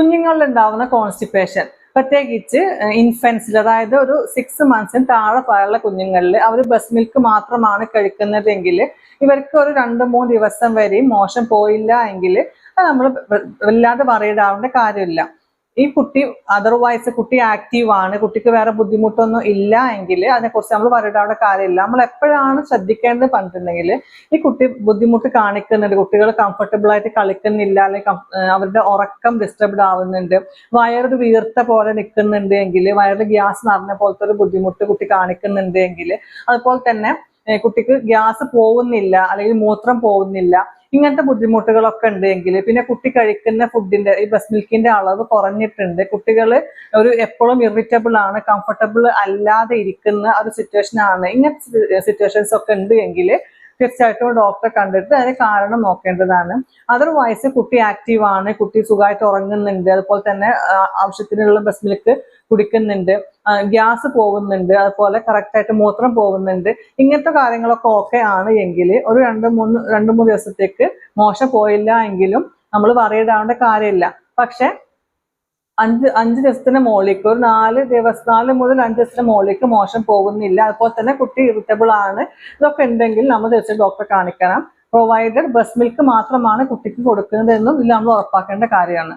കുഞ്ഞുങ്ങളിൽ ഉണ്ടാവുന്ന കോൺസ്റ്റിപ്പേഷൻ പ്രത്യേകിച്ച് ഇൻഫൻസിൽ അതായത് ഒരു സിക്സ് മന്ത്സിന് താഴെ പ്രായമുള്ള കുഞ്ഞുങ്ങളിൽ അവർ ബസ് മിൽക്ക് മാത്രമാണ് കഴിക്കുന്നതെങ്കിൽ ഇവർക്ക് ഒരു രണ്ട് മൂന്ന് ദിവസം വരെയും മോശം പോയില്ല എങ്കിൽ നമ്മൾ വല്ലാതെ ആവേണ്ട കാര്യമില്ല. ഈ കുട്ടി അതർവൈസ് കുട്ടി ആക്റ്റീവ് ആണ്. കുട്ടിക്ക് വേറെ ബുദ്ധിമുട്ടൊന്നും ഇല്ല എങ്കിൽ അതിനെക്കുറിച്ച് നമ്മൾ പറയേണ്ട. കാര്യമില്ല. നമ്മൾ എപ്പോഴാണ് ശ്രദ്ധിക്കേണ്ടത് പറഞ്ഞിട്ടുണ്ടെങ്കിൽ ഈ കുട്ടി ബുദ്ധിമുട്ട് കാണിക്കുന്നുണ്ട്. കുട്ടികൾ കംഫർട്ടബിൾ ആയിട്ട് കളിക്കുന്നില്ല. അല്ലെങ്കിൽ അവരുടെ ഉറക്കം ഡിസ്റ്റർബ്ഡ് ആവുന്നുണ്ട്. വയറൊരു വീർത്ത പോലെ നിൽക്കുന്നുണ്ട് എങ്കിൽ വയറിൽ ഗ്യാസ് നിറഞ്ഞ പോലത്തെ ഒരു ബുദ്ധിമുട്ട് കുട്ടി കാണിക്കുന്നുണ്ട് എങ്കിൽ അതുപോലെ തന്നെ കുട്ടിക്ക് ഗ്യാസ് പോകുന്നില്ല അല്ലെങ്കിൽ മൂത്രം പോകുന്നില്ല ഇങ്ങനത്തെ ബുദ്ധിമുട്ടുകളൊക്കെ ഉണ്ട് എങ്കിൽ പിന്നെ കുട്ടി കഴിക്കുന്ന ഫുഡിന്റെ ഈ ബസ് മിൽക്കിന്റെ അളവ് കുറഞ്ഞിട്ടുണ്ട്. കുട്ടികൾ ഒരു എപ്പോഴും ഇറിറ്റബിൾ ആണ് കംഫർട്ടബിൾ അല്ലാതെ ഇരിക്കുന്ന ഒരു സിറ്റുവേഷൻ ആണ്. ഇങ്ങനത്തെ സിറ്റുവേഷൻസ് ഒക്കെ ഉണ്ട് എങ്കിൽ തീർച്ചയായിട്ടും ഡോക്ടറെ കണ്ടിട്ട് അതിന് കാരണം നോക്കേണ്ടതാണ്. അതർവൈസ് കുട്ടി ആക്റ്റീവ് ആണ് കുട്ടി സുഖമായിട്ട് ഉറങ്ങുന്നുണ്ട് അതുപോലെ തന്നെ ആവശ്യത്തിനുള്ള ബസ് മിൽക്ക് കുടിക്കുന്നുണ്ട് ഗ്യാസ് പോകുന്നുണ്ട് അതുപോലെ കറക്റ്റായിട്ട് മൂത്രം പോകുന്നുണ്ട്. ഇങ്ങനത്തെ കാര്യങ്ങളൊക്കെ ഓക്കെ ആണ് എങ്കിൽ ഒരു രണ്ട് മൂന്ന് രണ്ട് മൂന്ന് ദിവസത്തേക്ക് മോശം പോയില്ല എങ്കിലും നമ്മൾ പറയിടാവേണ്ട കാര്യമില്ല. പക്ഷെ അഞ്ച് അഞ്ച് ദിവസത്തിന് മുകളിലേക്ക് ഒരു നാല് ദിവസം നാല് മുതൽ അഞ്ച് ദിവസത്തിന് മുകളിലേക്ക് മോശം പോകുന്നില്ല. അതുപോലെ തന്നെ കുട്ടി ഇറിറ്റബിൾ ആണ്. ഇതൊക്കെ ഉണ്ടെങ്കിൽ നമ്മൾ തീർച്ചയായും ഡോക്ടറെ കാണിക്കണം. പ്രൊവൈഡഡ് ബസ് മിൽക്ക് മാത്രമാണ് കുട്ടിക്ക് കൊടുക്കുന്നത് എന്നും ഇതിൽ നമ്മൾ ഉറപ്പാക്കേണ്ട കാര്യമാണ്.